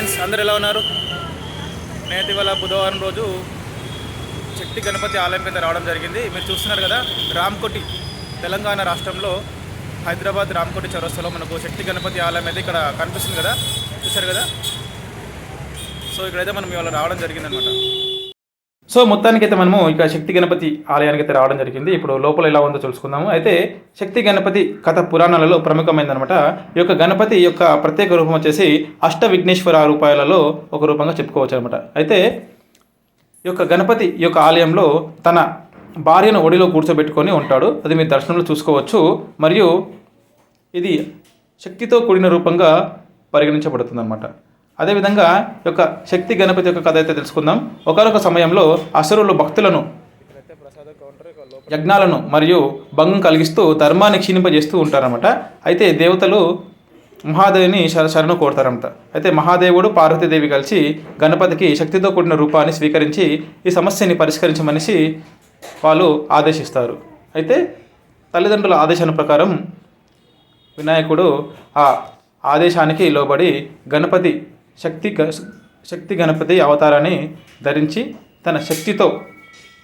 Friends అందరు ఎలా ఉన్నారు? నేనైతే ఇవాళ బుధవారం రోజు శక్తి గణపతి ఆలయం కింద రావడం జరిగింది. మీరు చూస్తున్నారు కదా రామ్కోటి తెలంగాణ రాష్ట్రంలో హైదరాబాద్ రామ్కోటి చౌరస్తాలో మనకు శక్తి గణపతి ఆలయం అయితే ఇక్కడ కనిపిస్తుంది కదా. చూశారు కదా? సో ఇక్కడైతే మనం ఇవాళ రావడం జరిగిందనమాట సో మొత్తానికి అయితే మనము ఇక శక్తి గణపతి ఆలయానికి అయితే రావడం జరిగింది. ఇప్పుడు లోపల ఎలా ఉందో తెలుసుకుందాము. అయితే శక్తి గణపతి కథ పురాణాలలో ప్రముఖమైందనమాట ఈ యొక్క గణపతి యొక్క ప్రత్యేక రూపం వచ్చేసి అష్ట విఘ్నేశ్వర రూపాయలలో ఒక రూపంగా చెప్పుకోవచ్చు అనమాట అయితే ఈ యొక్క గణపతి ఈ యొక్క ఆలయంలో తన భార్యను ఒడిలో కూర్చోబెట్టుకొని ఉంటాడు. అది మీరు దర్శనంలో చూసుకోవచ్చు. మరియు ఇది శక్తితో కూడిన రూపంగా పరిగణించబడుతుంది అనమాట అదేవిధంగా ఈ యొక్క శక్తి గణపతి యొక్క కథ అయితే తెలుసుకుందాం. ఒకనొక సమయంలో అసురులు భక్తులను యజ్ఞాలను మరియు భంగం కలిగిస్తూ ధర్మాన్ని క్షీణింపజేస్తూ ఉంటారన్నమాట. అయితే దేవతలు మహాదేవిని శరణు కోరుతారంట అయితే మహాదేవుడు పార్వతీదేవి కలిసి గణపతికి శక్తితో కూడిన రూపాన్ని స్వీకరించి ఈ సమస్యని పరిష్కరించమనేసి వాళ్ళు ఆదేశిస్తారు. అయితే తల్లిదండ్రుల ఆదేశాల ప్రకారం వినాయకుడు ఆ ఆదేశానికి లోబడి గణపతి శక్తి గ- శక్తి గణపతి అవతారాన్ని ధరించి తన శక్తితో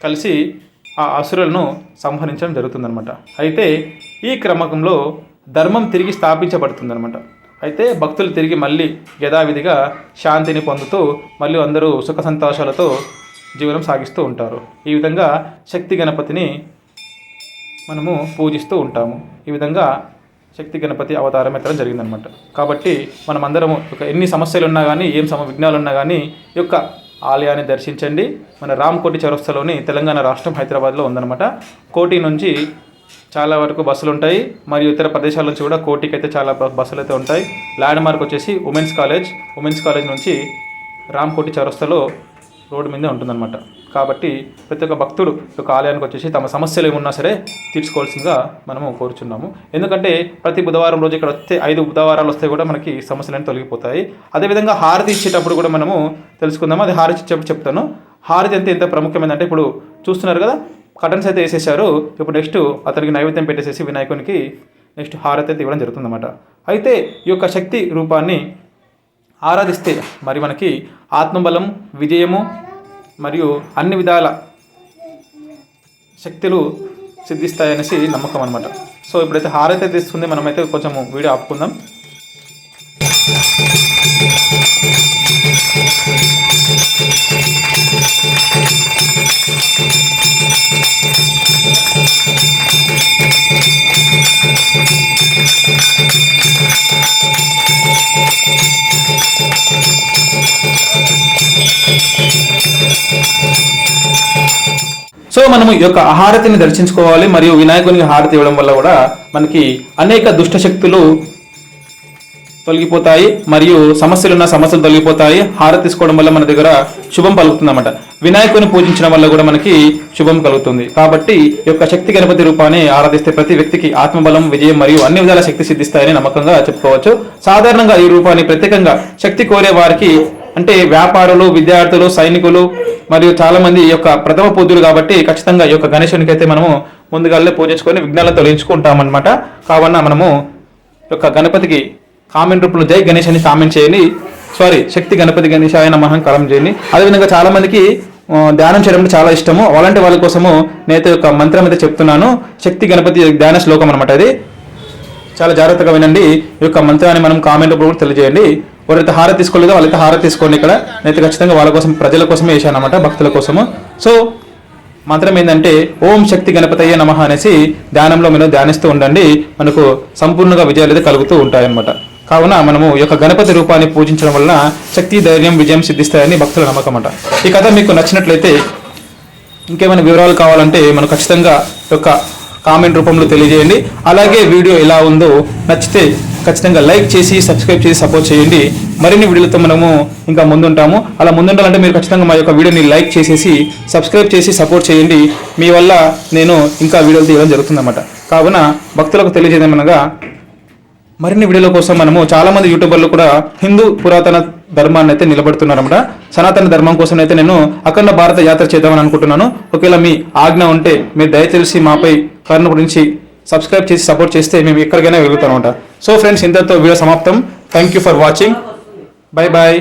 కలిసి ఆ అసురులను సంహరించడం జరుగుతుందన్నమాట. అయితే ఈ క్రమకంలో ధర్మం తిరిగి స్థాపించబడుతుందన్నమాట. అయితే భక్తులు తిరిగి మళ్ళీ యథావిధిగా శాంతిని పొందుతూ మళ్ళీ అందరూ సుఖ సంతోషాలతో జీవనం సాగిస్తూ ఉంటారు. ఈ విధంగా శక్తి గణపతిని మనము పూజిస్తూ ఉంటాము. ఈ విధంగా శక్తి గణపతి అవతారం ఎత్తడం జరిగిందనమాట కాబట్టి మనం ఒక ఎన్ని సమస్యలు ఉన్నా కానీ ఏం సమ విఘ్నాలు ఉన్నా కానీ ఈ యొక్క ఆలయాన్ని దర్శించండి. మన రామ్కోటి చౌరస్తలోని తెలంగాణ రాష్ట్రం హైదరాబాద్లో ఉందన్నమాట. కోటి నుంచి చాలా వరకు బస్సులు ఉంటాయి. మరియు ఇతర ప్రదేశాల నుంచి కూడా కోటికి అయితే చాలా బస్సులు అయితే ఉంటాయి. ల్యాండ్ మార్క్ వచ్చేసి ఉమెన్స్ కాలేజ్. ఉమెన్స్ కాలేజ్ నుంచి రామ్కోటి చౌరస్తలో రోడ్డు మీదే ఉంటుందన్నమాట. కాబట్టి ప్రతి ఒక్క భక్తుడు యొక్క ఆలయానికి వచ్చేసి తమ సమస్యలు ఏమున్నా సరే తీర్చుకోవాల్సిందిగా మనము కోరుచున్నాము. ఎందుకంటే ప్రతి బుధవారం రోజు ఇక్కడ వస్తే ఐదు బుధవారాలు వస్తే కూడా మనకి సమస్యలన్నీ తొలగిపోతాయి. అదేవిధంగా హారతి ఇచ్చేటప్పుడు కూడా మనము తెలుసుకుందాము. అది హారతి ఇచ్చేటప్పుడు చెప్తాను. హారతి అంటే ఎంత ప్రాముఖ్యమైందంటే ఇప్పుడు చూస్తున్నారు కదా కటన్స్ అయితే వేసేసారు ఇప్పుడు నెక్స్ట్ అతనికి నైవేద్యం పెట్టేసేసి వినాయకునికి నెక్స్ట్ హారతి అయితే ఇవ్వడం జరుగుతుందన్నమాట. అయితే ఈ యొక్క శక్తి రూపాన్ని ఆరాధిస్తే మరి మనకి ఆత్మబలం విజయము మరియు అన్ని విధాల శక్తులు సిద్ధిస్తాయనేసి నమ్మకం అనమాట సో ఇప్పుడైతే హారతి తీస్తుంది మనమైతే కొంచెం వీడియో ఆపుకుందాం. సో మనము ఈ యొక్క హారతిని దర్శించుకోవాలి మరియు వినాయకునికి హారతి ఇవ్వడం వల్ల కూడా మనకి అనేక దుష్ట శక్తులు తొలగిపోతాయి మరియు సమస్యలున్న సమస్యలు తొలగిపోతాయి. హారతి తీసుకోవడం వల్ల మన దగ్గర శుభం కలుగుతుంది అన్నమాట వినాయకుని పూజించడం వల్ల కూడా మనకి శుభం కలుగుతుంది. కాబట్టి ఈ యొక్క శక్తి గణపతి రూపాన్ని ఆరాధిస్తే ప్రతి వ్యక్తికి ఆత్మబలం విజయం మరియు అన్ని విధాల శక్తి సిద్ధిస్తాయని నమ్మకంగా చెప్పుకోవచ్చు. సాధారణంగా ఈ రూపాన్ని ప్రత్యేకంగా శక్తి కోరే వారికి అంటే వ్యాపారులు విద్యార్థులు సైనికులు మరియు చాలా మంది ఈ యొక్క ప్రథమ పూజలు కాబట్టి ఖచ్చితంగా ఈ యొక్క గణేశునికి అయితే మనము ముందుగానే పూజించుకొని విఘ్నాలను తొలగించుకుంటామన్నమాట కావున మనము ఈ యొక్క గణపతికి కామెంట్ రూపంలో జై గణేష్ అని కామెంట్ చేయండి. సారీ శక్తి గణపతి గణేశాయ మహం కాలం చేయండి. అదేవిధంగా చాలా మందికి ధ్యానం చేయడం అంటే చాలా ఇష్టము. అలాంటి వాళ్ళ కోసము నేత యొక్క మంత్రం అయితే చెప్తున్నాను. శక్తి గణపతి ధ్యాన శ్లోకం అనమాట అది చాలా జాగ్రత్తగా వినండి. ఈ యొక్క మంత్రాన్ని మనం కామెంట్ రూపంలో తెలియజేయండి. ఎవరైతే హార తీసుకోలేదో వాళ్ళైతే హార తీసుకోండి ఇక్కడ. నేనైతే ఖచ్చితంగా వాళ్ళ కోసం ప్రజల కోసమే వేసానమాట భక్తుల కోసము. సో మంత్రం ఏంటంటే ఓం శక్తి గణపతయ్య నమ అనేసి ధ్యానంలో మీరు ధ్యానిస్తూ ఉండండి. మనకు సంపూర్ణంగా విజయాలు అయితే కలుగుతూ ఉంటాయన్నమాట. కావున మనము ఈ యొక్క గణపతి రూపాన్ని పూజించడం వలన శక్తి ధైర్యం విజయం సిద్ధిస్తాయని భక్తుల నమ్మకం అంట ఈ కథ మీకు నచ్చినట్లయితే ఇంకేమైనా వివరాలు కావాలంటే మనం ఖచ్చితంగా ఒక యొక్క కామెంట్ రూపంలో తెలియజేయండి. అలాగే వీడియో ఎలా ఉందో నచ్చితే ఖచ్చితంగా లైక్ చేసి సబ్స్క్రైబ్ చేసి సపోర్ట్ చేయండి. మరిన్ని వీడియోలతో మనము ఇంకా ముందుంటాము. అలా ముందుండాలంటే మీరు ఖచ్చితంగా మా యొక్క వీడియోని లైక్ చేసేసి సబ్స్క్రైబ్ చేసి సపోర్ట్ చేయండి. మీ వల్ల నేను ఇంకా వీడియోలు తీయడం జరుగుతుందన్నమాట. కావున భక్తులకు తెలియజేయమనగా మరిన్ని వీడియోల కోసం మనము చాలామంది యూట్యూబర్లు కూడా హిందూ పురాతన ధర్మాన్ని అయితే నిలబడుతున్నారన్నమాట. సనాతన ధర్మం కోసం అయితే నేను అఖండ భారత యాత్ర చేద్దామని అనుకుంటున్నాను. ఒకవేళ మీ ఆజ్ఞ ఉంటే మీరు దయచేసి మాపై కరుణ గురించి సబ్స్క్రైబ్ చేసి సపోర్ట్ చేస్తే మేము ఎక్కడికైనా వెళ్తామన్నమాట. అనమాట సో ఫ్రెండ్స్ ఇంతతో వీడియో సమాప్తం. Thank you for watching bye bye